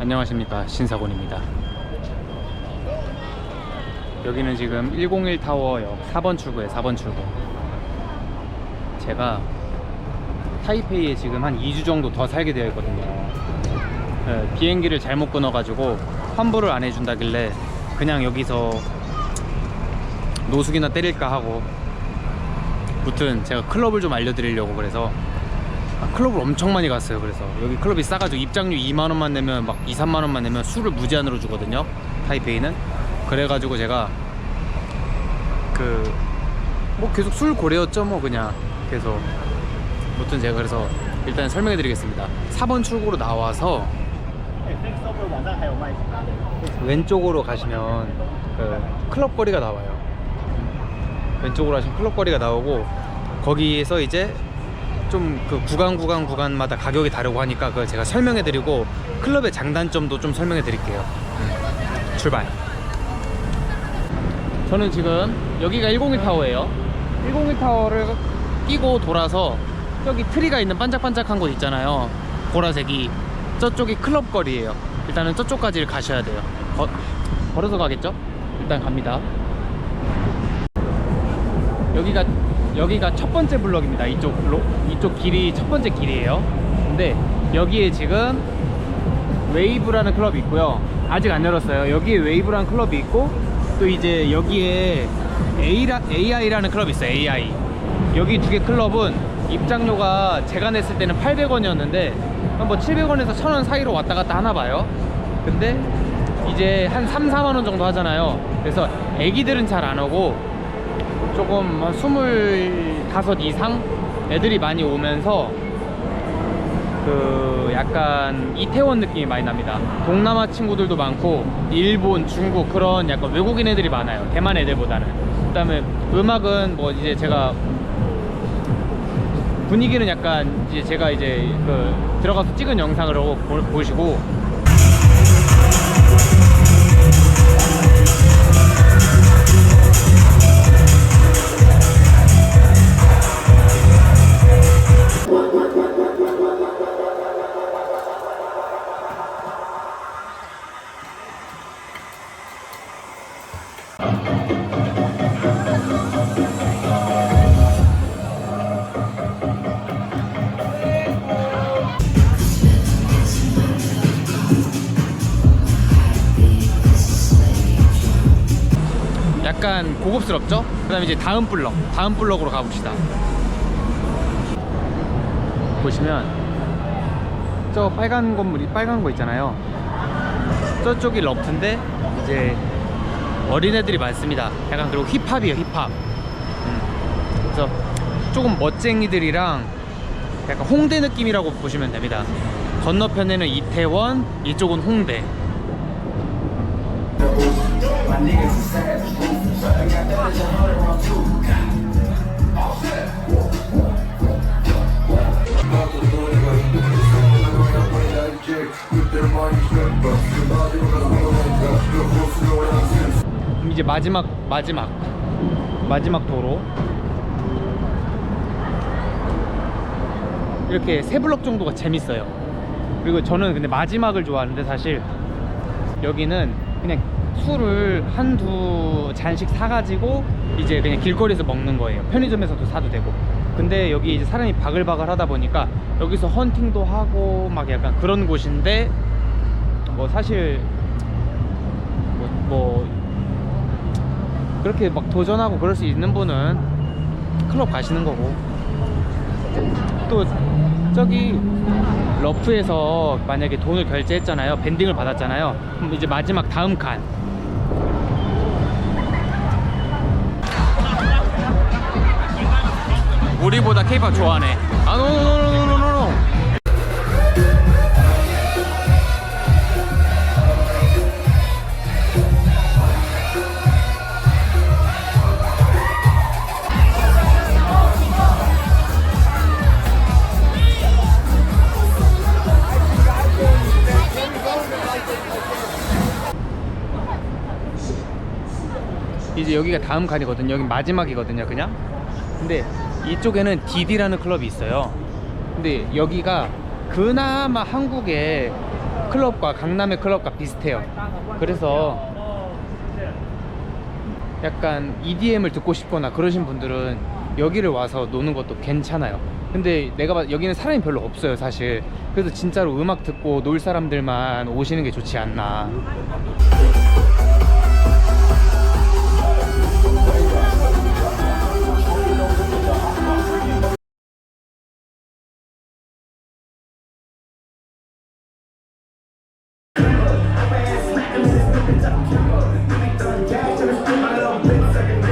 안녕하십니까. 신사곤입니다. 여기는 지금 101 타워역 4번 출구에 4번 출구. 제가 타이페이에 지금 한 2주 정도 더 살게 되어 있거든요. 예, 비행기를 잘못 끊어 가지고 환불을 안 해준다길래 그냥 여기서 노숙이나 때릴까 하고 무튼 제가 클럽을 좀 알려드리려고 그래서 아, 클럽을 엄청 많이 갔어요. 그래서 여기 클럽이 싸가지고 입장료 2만 원만 내면 막 2, 3만 원만 내면 술을 무제한으로 주거든요. 타이페이는. 그래가지고 제가 그 뭐 계속 술 고래였죠 뭐 그냥 계속. 무튼 제가 그래서 일단 설명해 드리겠습니다. 4번 출구로 나와서 왼쪽으로 가시면 그 클럽 거리가 나와요. 왼쪽으로 하시면 클럽 거리가 나오고 거기에서 이제 좀 그 구간 구간 구간마다 가격이 다르고 하니까 그걸 제가 설명해 드리고 클럽의 장단점도 좀 설명해 드릴게요. 음, 출발. 저는 지금 여기가 101 타워예요. 101 타워를 끼고 돌아서 여기 트리가 있는 반짝반짝한 곳 있잖아요. 보라색이 저쪽이 클럽 거리예요. 일단은 저쪽까지 가셔야 돼요. 거- 걸어서 가겠죠? 일단 갑니다. 여기가 여기가 첫 번째 블럭입니다. 이쪽 블록 이쪽 길이 첫 번째 길이에요. 근데 여기에 지금 웨이브라는 클럽이 있고요. 아직 안 열었어요. 여기에 웨이브라는 클럽이 있고 또 이제 여기에 A라, AI라는 클럽이 있어요. AI. 여기 두 개 클럽은 입장료가 제가 냈을 때는 800원이었는데 뭐 700원에서 1000원 사이로 왔다 갔다 하나 봐요. 근데 이제 한 3, 4만 원 정도 하잖아요. 그래서 애기들은 잘 안 오고 조금 한 스물다섯 이상 애들이 많이 오면서 그 약간 이태원 느낌이 많이 납니다. 동남아 친구들도 많고 일본, 중국 그런 약간 외국인 애들이 많아요. 대만 애들보다는. 그 다음에 음악은 뭐 이제 제가 분위기는 약간 이제 제가 이제 그 들어가서 찍은 영상으로 보- 보시고 약간 고급스럽죠? 그 다음에 이제 다음 블럭 다음 블럭으로 가봅시다. 보시면 저 빨간 건물이 빨간 거 있잖아요. 저쪽이 러프인데 이제 어린애들이 많습니다. 약간 그리고 힙합이에요 힙합. 음. 그래서 조금 멋쟁이들이랑 약간 홍대 느낌이라고 보시면 됩니다. 건너편에는 이태원 이쪽은 홍대 이제 마지막 마지막. 마지막 도로. 이렇게 세 블럭 정도가 재밌어요. 그리고 저는 근데 마지막을 좋아하는데 사실 여기는 그냥 술을 한두 잔씩 사가지고 이제 그냥 길거리에서 먹는 거예요. 편의점에서도 사도 되고. 근데 여기 이제 사람이 바글바글 하다 보니까 여기서 헌팅도 하고 막 약간 그런 곳인데 뭐 사실 뭐, 뭐 그렇게 막 도전하고 그럴 수 있는 분은 클럽 가시는 거고. 또 저기 러프에서 만약에 돈을 결제했잖아요. 밴딩을 받았잖아요. 그럼 이제 마지막 다음 칸 우리보다 케이팝 좋아하네 아 노노노노노노노 이제 여기가 다음 칸이거든요. 여기 마지막이거든요, 그냥. 근데 이쪽에는 디디라는 클럽이 있어요. 근데 여기가 그나마 한국에 클럽과 강남의 클럽과 비슷해요. 그래서 약간 EDM을 듣고 싶거나 그러신 분들은 여기를 와서 노는 것도 괜찮아요. 근데 내가 봐 여기는 사람이 별로 없어요, 사실. 그래서 진짜로 음악 듣고 놀 사람들만 오시는 게 좋지 않나.